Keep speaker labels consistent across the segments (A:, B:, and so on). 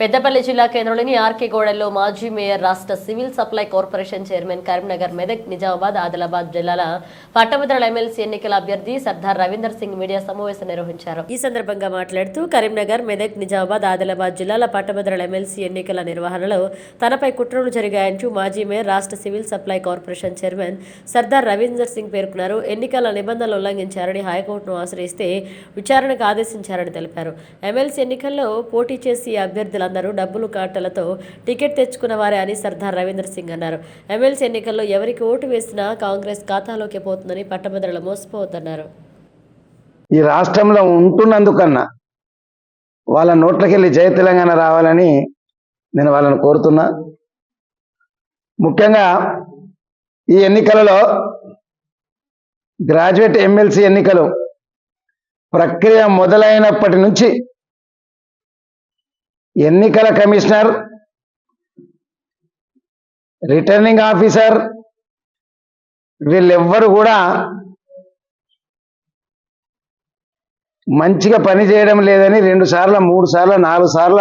A: పెద్దపల్లి జిల్లా కేంద్రంలోని ఆర్కే గోడల్లో మాజీ మేయర్ రాష్ట్ర civil supply corporation chairman Karimnagar Medak Nizamabad Adilabad జిల్లాల పట్టభద్రుల ఎమ్మెల్సీ ఎన్నికల అభ్యర్థి సర్దార్ రవీందర్ సింగ్ మీడియా సమావేశం నిర్వహించారు. ఈ సందర్భంగా మాట్లాడుతూ కరీంనగర్ మెదక్ నిజామాబాద్ ఆదిలాబాద్ జిల్లాల పట్టభద్రుల ఎమ్మెల్సీ ఎన్నికల నిర్వహణలో తనపై కుట్రలు జరిగాయంటూ మాజీ మేయర్ రాష్ట్ర civil supply corporation chairman Sardar Ravinder Singh పేర్కొన్నారు. ఎన్నికల నిబంధనలు ఉల్లంఘించారని హైకోర్టును ఆశ్రయిస్తే విచారణకు ఆదేశించారని తెలిపారు. ఎమ్మెల్సీ ఎన్నికల్లో పోటీ చేసి అభ్యర్థులందరూ డబ్బులు కాటలతో టికెట్ తెచ్చుకున్న వారే అని సర్దార్ రవీందర్ సింగ్ అన్నారు. ఎమ్మెల్సీ ఎన్నికల్లో ఎవరికి ఓటు వేసినా కాంగ్రెస్ ఖాతాలోకి పోతుందని పట్టభద్రులు మోసపోవద్దన్నారు
B: ఈ రాష్ట్రంలో ఉంటున్నందుకన్నా వాళ్ళ నోట్లకెళ్ళి జయ తెలంగాణ రావాలని నేను వాళ్ళని కోరుతున్నా. ముఖ్యంగా ఈ ఎన్నికలలో గ్రాడ్యుయేట్ ఎమ్మెల్సీ ఎన్నికలు ప్రక్రియ మొదలైనప్పటి నుంచి ఎన్నికల కమిషనర్ రిటర్నింగ్ ఆఫీసర్ వీళ్ళెవ్వరు కూడా మంచిగా పని చేయడం లేదని రెండు సార్లు మూడు సార్లు నాలుగు సార్ల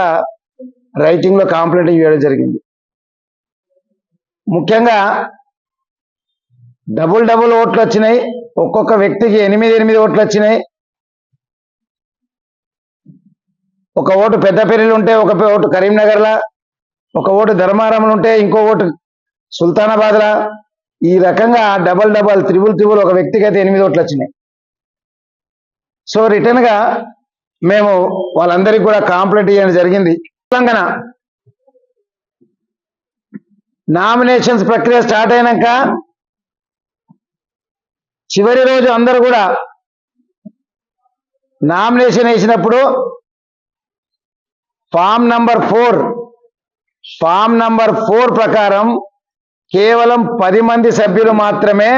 B: రైటింగ్లో కాంప్లైంట్ ఇవ్వడం జరిగింది. ముఖ్యంగా డబుల్ డబుల్ ఓట్లు వచ్చినాయి ఒక్కొక్క వ్యక్తికి ఎనిమిది ఎనిమిది ఓట్లు వచ్చినాయి ఒక ఓటు పెద్దపల్లిలో ఉంటే ఒక ఓటు కరీంనగర్లా ఒక ఓటు ధర్మారంలో ఉంటే ఇంకో ఓటు సుల్తానాబాద్లా. ఈ రకంగా డబల్ డబల్ త్రిబుల్ త్రిబుల్ ఒక వ్యక్తికి అయితే ఎనిమిది ఓట్లు వచ్చినాయి. సో రిటర్న్గా మేము వాళ్ళందరికీ కూడా కాంప్లైంట్ ఇవ్వడం జరిగింది. తెలంగాణ నామినేషన్స్ ప్రక్రియ స్టార్ట్ అయినాక చివరి రోజు అందరూ కూడా నామినేషన్ వేసినప్పుడు form number four. Form number four ప్రకారం కేవలం పది మంది సభ్యులు మాత్రమే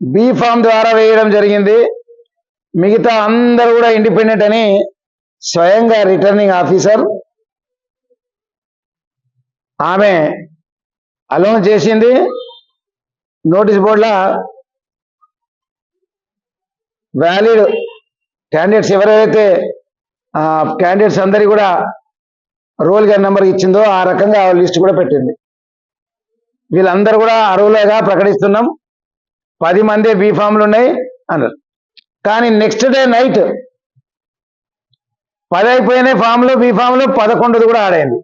B: బి ఫామ్ ద్వారా వేయడం జరిగింది. మిగతా అందరూ కూడా ఇండిపెండెంట్ అని స్వయంగా రిటర్నింగ్ ఆఫీసర్ ఆమె అలోన్ చేసింది. నోటీస్ బోర్డులో వ్యాలిడ్ క్యాండిడేట్స్ ఎవరైతే క్యాండిడేట్స్ అందరి కూడా రోల్ గారి నెంబర్ ఇచ్చిందో ఆ రకంగా లిస్ట్ కూడా పెట్టింది. వీళ్ళందరూ కూడా అరువులేగా ప్రకటిస్తున్నాం. పది మంది బీ ఫామ్లు ఉన్నాయి అన్నారు. కానీ నెక్స్ట్ డే నైట్ పది అయిపోయినాయి ఫామ్లు బీ ఫామ్లు పదకొండుది కూడా ఆడైంది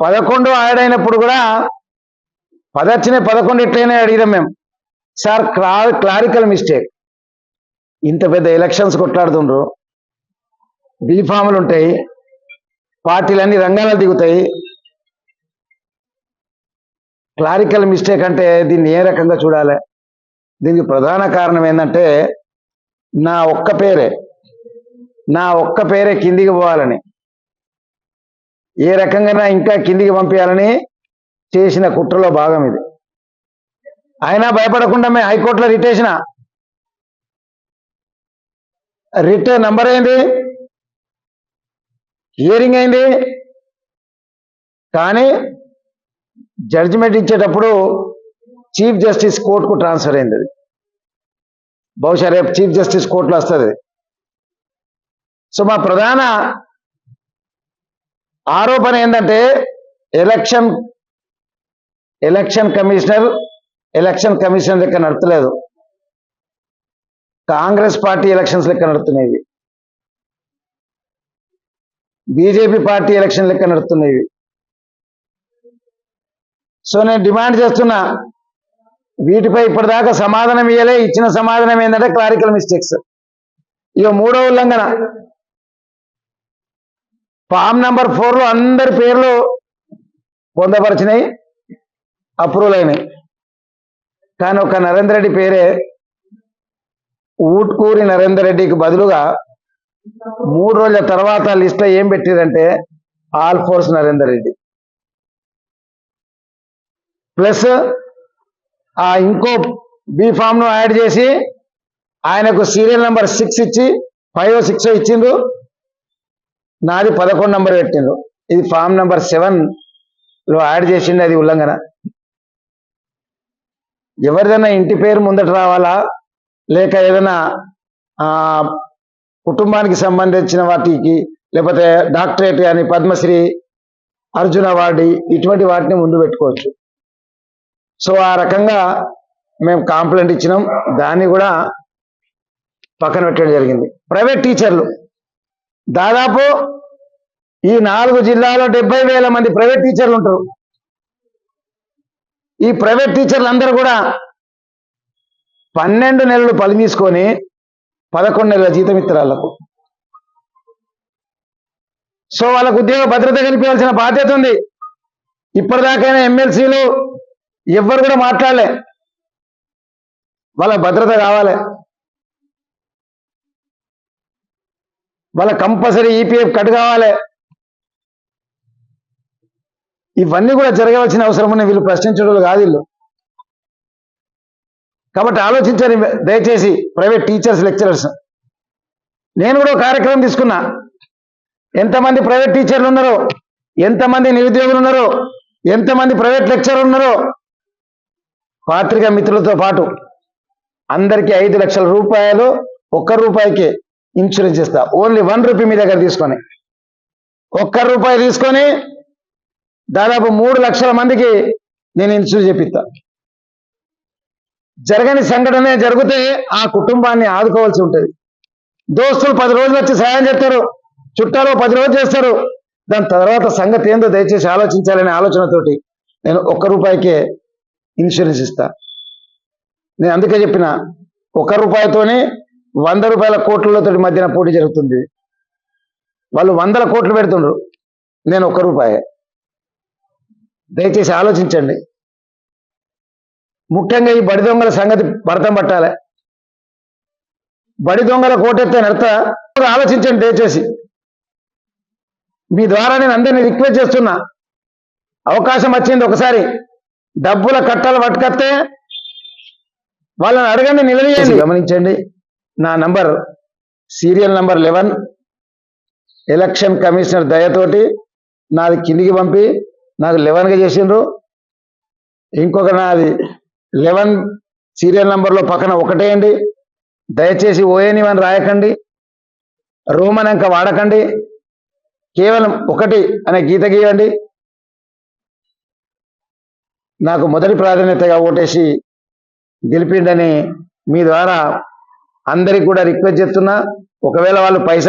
B: పదకొండు ఆడైనప్పుడు కూడా పదొచ్చినాయి పదకొండు ఎట్లయినా అడిగినాం మేము. సార్ క్లా క్లారికల్ మిస్టేక్ ఇంత పెద్ద ఎలక్షన్స్ కొట్లాడుతుండ్రు. బీఫాములు ఉంటాయి పార్టీలన్నీ రంగాలు దిగుతాయి. క్లారికల్ మిస్టేక్ అంటే దీన్ని ఏ రకంగా చూడాలి? దీనికి ప్రధాన కారణం ఏంటంటే నా ఒక్క పేరే నా ఒక్క పేరే కిందికి పోవాలని ఏ రకంగా ఇంకా కిందికి పంపించాలని చేసిన కుట్రలో భాగం ఇది. అయినా భయపడకుండా మేము హైకోర్టులో రిట్ రిట్ నంబర్ ఏంది? హియరింగ్ అయింది కానీ జడ్జిమెంట్ ఇచ్చేటప్పుడు చీఫ్ జస్టిస్ కోర్టుకు ట్రాన్స్ఫర్ అయింది అది. బహుశా రేపు చీఫ్ జస్టిస్ కోర్టులో వస్తుంది సో మా ప్రధాన ఆరోపణ ఏంటంటే election election commissioner election commission దగ్గర నడతలేదు. కాంగ్రెస్ పార్టీ ఎలక్షన్స్ లెక్క నడుస్తున్నాయి బీజేపీ పార్టీ ఎలక్షన్ లెక్క నడుస్తున్నాయి సో నేను డిమాండ్ చేస్తున్నా వీటిపై ఇప్పటిదాకా సమాధానం ఇవ్వలే ఇచ్చిన సమాధానం ఏంటంటే క్లారికల్ మిస్టేక్స్. ఇక మూడో ఉల్లంఘన. ఫామ్ నంబర్ ఫోర్లో అందరి పేర్లు పొందపరిచినాయి అప్రూవల్ అయినాయి. కానీ ఒక నరేందర్ రెడ్డి పేరే ఊట్కూరి నరేందర్ రెడ్డికి బదులుగా మూడు రోజుల తర్వాత లిస్ట్లో ఏం పెట్టిరంటే ఆల్ ఫోర్స్ నరేందర్ రెడ్డి. ప్లస్ ఆ ఇంకో బి ను యాడ్ చేసి ఆయనకు సీరియల్ నెంబర్ సిక్స్ ఇచ్చి ఫైవ్ సిక్స్ ఇచ్చిండ్రు. నాది పదకొండు నంబర్ పెట్టిండ్రు. ఇది ఫామ్ నెంబర్ సెవెన్లో యాడ్ చేసింది అది ఉల్లంఘన. ఎవరిదైనా ఇంటి పేరు ముందట రావాలా? లేక ఏదైనా కుటుంబానికి సంబంధించిన వాటికి లేకపోతే డాక్టరేట్ కానీ పద్మశ్రీ అర్జున అవార్డు ఇటువంటి వాటిని ముందు పెట్టుకోవచ్చు. సో ఆ రకంగా మేము కాంప్లైంట్ ఇచ్చినాం. దాన్ని కూడా పక్కన పెట్టడం జరిగింది. ప్రైవేట్ టీచర్లు దాదాపు ఈ నాలుగు జిల్లాలో డెబ్బై వేల మంది ప్రైవేట్ టీచర్లు ఉంటారు. ఈ ప్రైవేట్ టీచర్లు అందరూ కూడా పన్నెండు నెలలు పని తీసుకొని పదకొండు నెలల జీతం ఇస్తారు సో వాళ్ళకు ఉద్యోగ భద్రత కల్పించాల్సిన బాధ్యత ఉంది. ఇప్పటిదాకైనా ఎమ్మెల్సీలు ఎవ్వరు కూడా మాట్లాడలే. వాళ్ళ భద్రత కావాలి. వాళ్ళ కంపల్సరీ ఈపీఎఫ్ కట్ కావాలి. ఇవన్నీ కూడా జరగవలసిన అవసరం ఉన్న వీళ్ళు ప్రశ్నించడం కాదు వీళ్ళు. కాబట్టి ఆలోచించండి దయచేసి ప్రైవేట్ టీచర్స్ లెక్చరర్స్. నేను కూడా కార్యక్రమం తీసుకున్నా. ఎంతమంది ప్రైవేట్ టీచర్లు ఉన్నారో ఎంతమంది నిరుద్యోగులు ఉన్నారో ఎంతమంది ప్రైవేట్ లెక్చరర్ ఉన్నారో పాత్రికా మిత్రులతో పాటు అందరికీ ఐదు లక్షల రూపాయలు ఒక్క రూపాయికి ఇన్సూరెన్స్ ఇస్తా ఓన్లీ వన్ రూపీ మీ దగ్గర తీసుకొని. ఒక్క రూపాయి తీసుకొని దాదాపు మూడు లక్షల మందికి నేను ఇన్సూరెన్స్ చేపిస్తాను జరగని సంఘటనే జరిగితే ఆ కుటుంబాన్ని ఆదుకోవాల్సి ఉంటుంది. దోస్తులు పది రోజులు వచ్చి సాయం చేస్తారు. చుట్టాలు పది రోజులు చేస్తారు. దాని తర్వాత సంగతి ఏందో దయచేసి ఆలోచించాలనే ఆలోచనతోటి నేను ఒక్క రూపాయికే ఇన్సూరెన్స్ ఇస్తా. నేను అందుకే చెప్పిన ఒక రూపాయితోనే వంద రూపాయల కోట్లతో మధ్యన పోటీ జరుగుతుంది. వాళ్ళు వందల కోట్లు పెడుతుండ్రు. నేను ఒక్క రూపాయే. దయచేసి ఆలోచించండి. ముఖ్యంగా ఈ బడి దొంగల సంగతి భరతం పట్టాలి. బడి దొంగల కోటెత్తే నడత ఆలోచించండి దయచేసి. మీ ద్వారా నేను అందరినీ రిక్వెస్ట్ చేస్తున్నా. అవకాశం వచ్చింది ఒకసారి డబ్బుల కట్టలు పట్టుకొస్తే వాళ్ళని అడగండి నిలదీయండి. గమనించండి. నా number serial number eleven. Election commissioner దయతోటి నాది కిందికి పంపి నాకు లెవెన్గా చేసిండ్రు. ఇంకొక నాది లెవెన్ సీరియల్ నెంబర్లో పక్కన ఒకటేయండి దయచేసి ఓఎని అని రాయకండి. రోమన్ అంక వాడకండి. కేవలం ఒకటి అనే గీత గీయండి. నాకు మొదటి ప్రాధాన్యతగా ఓటేసి గెలిపిండని మీ ద్వారా అందరికి కూడా రిక్వెస్ట్ చేస్తున్నా. ఒకవేళ వాళ్ళు పైసలు